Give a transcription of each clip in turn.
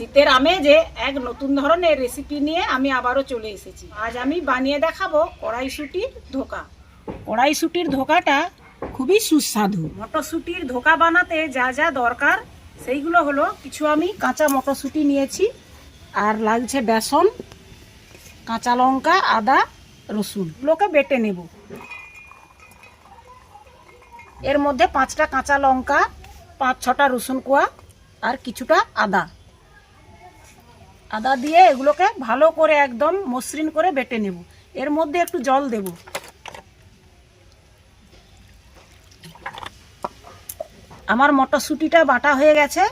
শীতের আমেজে এক নতুন ধরনের রেসিপি নিয়ে আমি আবারও চলে এসেছি। আজ আমি বানিয়ে দেখাবো কড়াইশুটির ধোকা। কড়াইশুটির ধোকাটা খুবই সুস্বাদু। মটরশুটির ধোকা বানাতে যা যা দরকার, সেইগুলো হলো কিছু আমি কাঁচা মটরশুটি নিয়েছি, আর লাগছে বেসন, কাঁচা লঙ্কা, আদা, রসুন। এগুলোকে বেটে নেব। এর মধ্যে পাঁচটা কাঁচা লঙ্কা, পাঁচ ছটা রসুন কোয়া, আর কিছুটা আদা। আদা দিয়ে এগুলোকে ভালো করে একদম মসৃণ করে বেটে নেব। এর মধ্যে একটু জল দেব। আমার মটরশুঁটিটা বাটা হয়ে গেছে।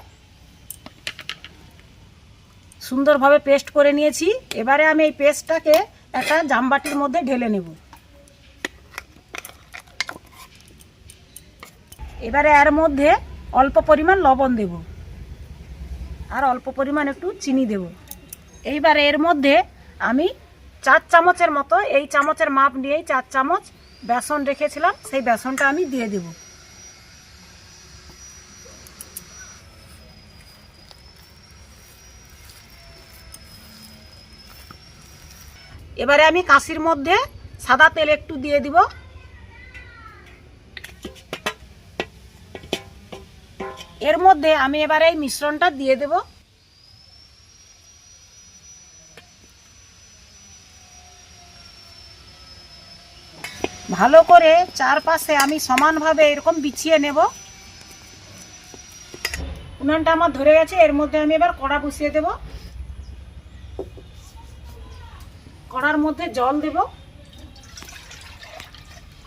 সুন্দরভাবে পেস্ট করে নিয়েছি। এবারে আমি এই পেস্টটাকে একটা জামবাটির মধ্যে ঢেলে নেব। এবারে এর মধ্যে অল্প পরিমাণ লবণ দেব। আর অল্প পরিমাণ একটু চিনি দেব। এইবারে এর মধ্যে আমি চার চামচের মতো, এই চামচের মাপ নিয়েই চার চামচ বেসন রেখেছিলাম, সেই বেসনটা আমি দিয়ে দেব। এবারে আমি কাশির মধ্যে সাদা তেল একটু দিয়ে দিব। এর মধ্যে আমি এবারে এই মিশ্রণটা দিয়ে দেব। ভালো করে চারপাশে আমি সমানভাবে এরকম বিছিয়ে নেব। উনানটা আমার ধরে গেছে, এর মধ্যে আমি এবার কড়া বসিয়ে দেব। কড়ার মধ্যে জল দেব।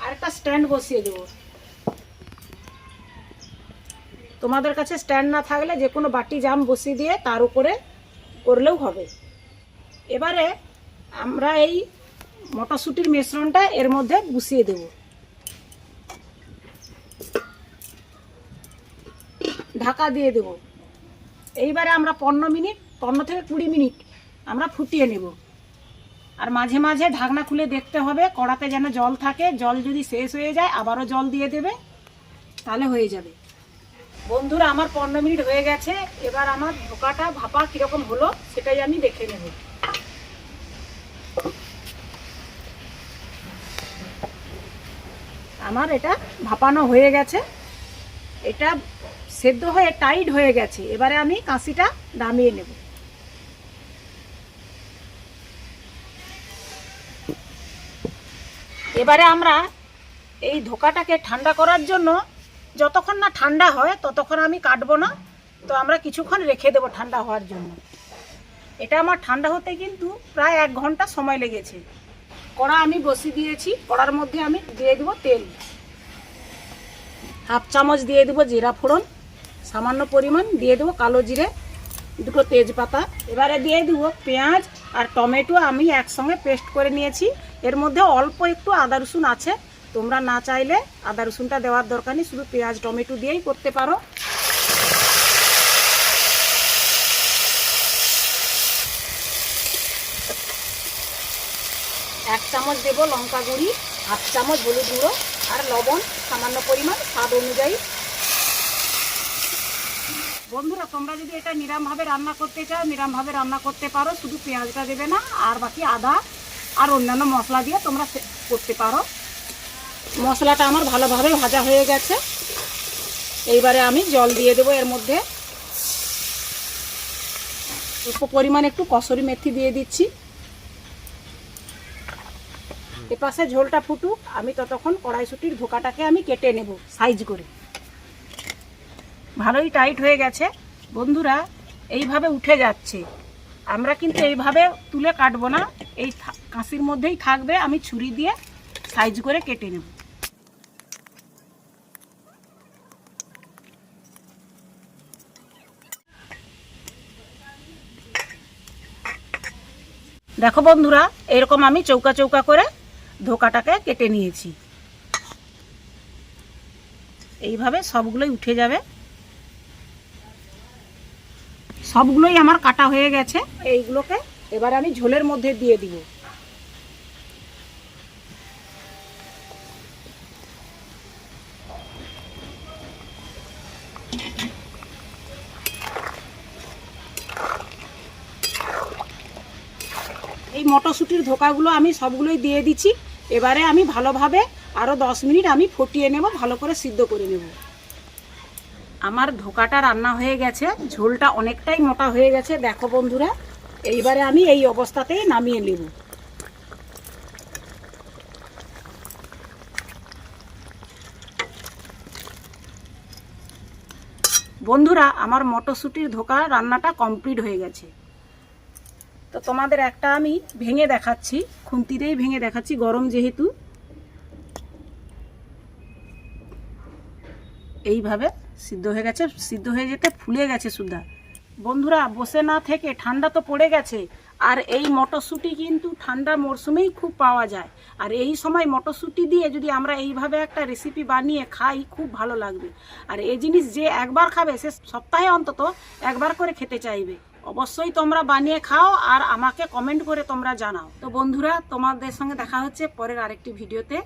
আর একটা স্ট্যান্ড বসিয়ে দেবো। তোমাদের কাছে স্ট্যান্ড না থাকলে যে কোনো বাটি জাম বসিয়ে দিয়ে তার উপরে করলেও হবে। এবারে আমরা এই মটরশুঁটির মিশ্রণটা এর মধ্যে বসিয়ে দেব। ঢাকা দিয়ে দেব। এইবারে আমরা পনেরো মিনিট, পনেরো থেকে কুড়ি মিনিট আমরা ফুটিয়ে নেব। আর মাঝে মাঝে ঢাকনা খুলে দেখতে হবে, কড়াতে যেন জল থাকে। জল যদি শেষ হয়ে যায়, আবারও জল দিয়ে দেবে, তাহলে হয়ে যাবে। বন্ধুরা, আমার পনেরো মিনিট হয়ে গেছে। এবার আমার ঢোকাটা ভাপা কীরকম হলো, সেটাই আমি দেখে নেব। আমার এটা ভাপানো হয়ে গেছে। এটা সেদ্ধ হয়ে টাইট হয়ে গেছে। এবারে আমি কাঁচিটা নামিয়ে নেব। এবারে আমরা এই ধোকাটাকে ঠান্ডা করার জন্য, যতক্ষণ না ঠান্ডা হয়, ততক্ষণ আমি কাটবো না। তো আমরা কিছুক্ষণ রেখে দেবো ঠান্ডা হওয়ার জন্য। এটা আমার ঠান্ডা হতে কিন্তু প্রায় এক ঘণ্টা সময় লেগেছে। কড়া আমি বসিয়ে দিয়েছি, কড়ার মধ্যে আমি দিয়ে দেবো তেল। হাফ চামচ দিয়ে দেবো জিরা ফোড়ন, সামান্য পরিমাণ দিয়ে দেবো কালো জিরে, দুটো তেজপাতা। এবারে দিয়ে দেবো পেঁয়াজ আর টমেটো আমি একসঙ্গে পেস্ট করে নিয়েছি। এর মধ্যে অল্প একটু আদা রসুন আছে, তোমরা না চাইলে আদা রসুনটা দেওয়ার দরকার নেই, শুধু পেঁয়াজ, টমেটো দিয়েই করতে পারো। এক চামচ দেব লঙ্কা গুঁড়ি, হাফ চামচ হলুদ গুঁড়ো আর লবণ, সামান্য পরিমাণ স্বাদ অনুযায়ী। বন্ধুরা, তোমরা যদি এটা নিরামভাবে রান্না করতে চাও, নিরামভাবে রান্না করতে পারো, শুধু পেঁয়াজটা দেবে না, আর বাকি আদা আর অন্যান্য মশলা দিয়ে তোমরা করতে পারো। মশলাটা আমার ভালোভাবে ভাজা হয়ে গেছে। এইবারে আমি জল দিয়ে দেবো এর মধ্যে। পরিমাণ একটু কসুরি মেথি দিয়ে দিচ্ছি। এপাশে ঝোলটা ফুটুক, আমি ততক্ষণ কড়াইশুটির ধোকাটাকে আমি কেটে নেব সাইজ করে। ভালোই টাইট হয়ে গেছে। বন্ধুরা, এইভাবে উঠে যাচ্ছে। আমরা কিন্তু এইভাবে তুলে কাটবো না, এই কাঁচির মধ্যেই থাকবে, আমি ছুরি দিয়ে সাইজ করে কেটে নেব। দেখো বন্ধুরা, এরকম আমি চৌকা চৌকা করে ধোকাটাকে কেটে নিয়েছি। এইভাবে সবগুলোই উঠে যাবে। সবগুলোই আমার কাটা হয়ে গেছে। এইগুলোকে এবার আমি ঝোলের মধ্যে দিয়ে দিব। এই মটরশুঁটির ধোকাগুলো আমি সবগুলোই দিয়ে দিচ্ছি। এবারে আমি ভালোভাবে আরও দশ মিনিট আমি ফুটিয়ে নেব, ভালো করে সিদ্ধ করে নেব। আমার ধোকাটা রান্না হয়ে গেছে, ঝোলটা অনেকটাই মোটা হয়ে গেছে, দেখো বন্ধুরা, এইবারে আমি এই অবস্থাতেই নামিয়ে নেব। বন্ধুরা, আমার মটরশুঁটির ধোকা রান্নাটা কমপ্লিট হয়ে গেছে। তো তোমাদের একটা আমি ভেঙে দেখাচ্ছি, খুন্তিতেই ভেঙে দেখাচ্ছি, গরম যেহেতু। এইভাবে সিদ্ধ হয়ে গেছে, সিদ্ধ হয়ে যেতে ফুলে গেছে সুদ্ধা। বন্ধুরা, বসে না থেকে ঠান্ডা তো পড়ে গেছে, আর এই মটরশুঁটি কিন্তু ঠান্ডা মরশুমেই খুব পাওয়া যায়। আর এই সময় মটরশুঁটি দিয়ে যদি আমরা এইভাবে একটা রেসিপি বানিয়ে খাই, খুব ভালো লাগবে। আর এই জিনিস যে একবার খাবে, সে সপ্তাহে অন্তত একবার করে খেতে চাইবে। অবশ্যই তোমরা বানিয়ে খাও আর আমাকে কমেন্ট করে তোমরা জানাও। তো বন্ধুরা, তোমাদের সঙ্গে দেখা হচ্ছে পরের আরেকটি ভিডিওতে।